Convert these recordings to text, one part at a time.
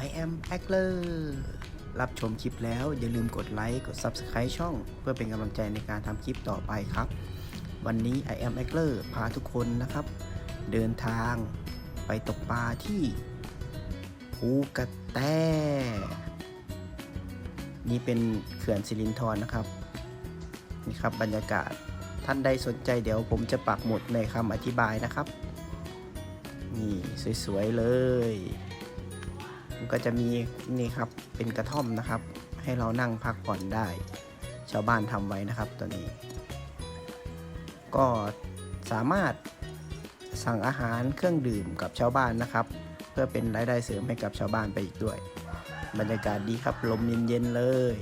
I am a c l e r รับชมคลิปแล้วอย่าลืมกดไลค์กด Subscribe ช่อง เพื่อเป็นกำลังใจในการทำคลิปต่อไปครับ วันนี้ I am a c l e r พาทุกคนนะครับ เดินทางไปตกปลาที่ภูกระแตนี่เป็นเขื่อนสิรินธรนะครับ นี่ครับบรรยากาศท่านใดสนใจเดี๋ยวผมจะปักหมุดในคำอธิบายนะครับ นี่ สวย ๆ เลย ก็จะมีนี่ครับเป็นกระท่อมนะครับ ให้เรานั่งพักผ่อนได้ ชาวบ้านทำไว้นะครับตัวนี้ ก็สามารถสั่งอาหารเครื่องดื่มกับชาวบ้านนะครับ เพื่อเป็นรายได้เสริมให้กับชาวบ้านไปอีกด้วย บรรยากาศดีครับลมเย็นๆเลย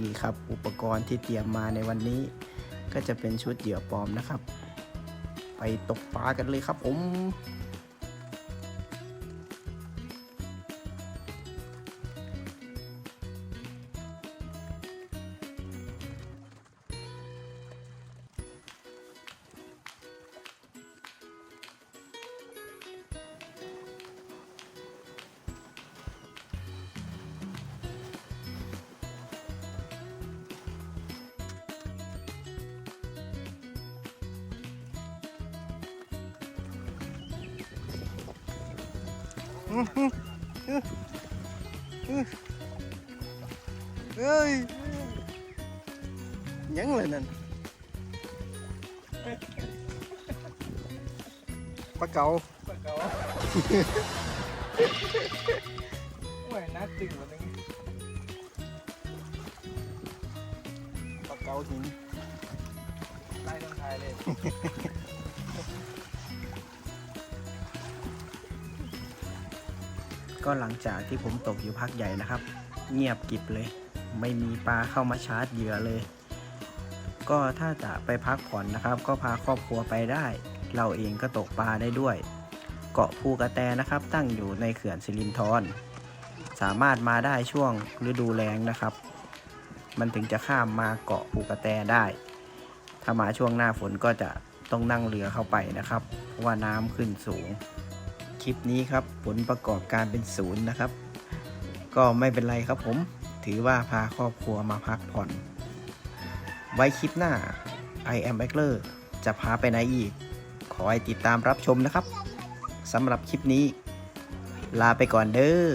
นี่ครับอุปกรณ์ที่เตรียมมาในวันนี้ ก็จะเป็นชุดเหยื่อปลอมนะครับ ไปตกปลากันเลยครับผม เฮ้ยยังเลยนั่นปลาเก๋าปากเก็หลังจากที่ผมตกอยู่พักใหญ่นะครับ เงียบกิบเลย ไม่มีปลาเข้ามาชาร์จเหยื่อเลย ก็ถ้าจะไปพักผ่อนนะครับ ก็พาครอบครัวไปได้ เราเองก็ตกปลาได้ด้วย เกาะภูกระแตนะครับ ตั้งอยู่ในเขื่อนสิรินธรสามารถมาได้ช่วงฤดูแล้งนะครับ มันถึงจะข้ามมาเกาะภูกระแตได้ ถ้ามาช่วงหน้าฝนก็จะต้องนั่งเรือเข้าไปนะครับ เพราะว่าน้ำขึ้นสูง คลิปนี้ครับ ผลประกอบการเป็นศูนย์นะครับ ก็ไม่เป็นไรครับผม ถือว่าพาครอบครัวมาพักผ่อน ไว้คลิปหน้า I am a c l e r จะพาไปไหนอีก ขอให้ติดตามรับชมนะครับสำหรับคลิปนี้ ลาไปก่อนเด้อ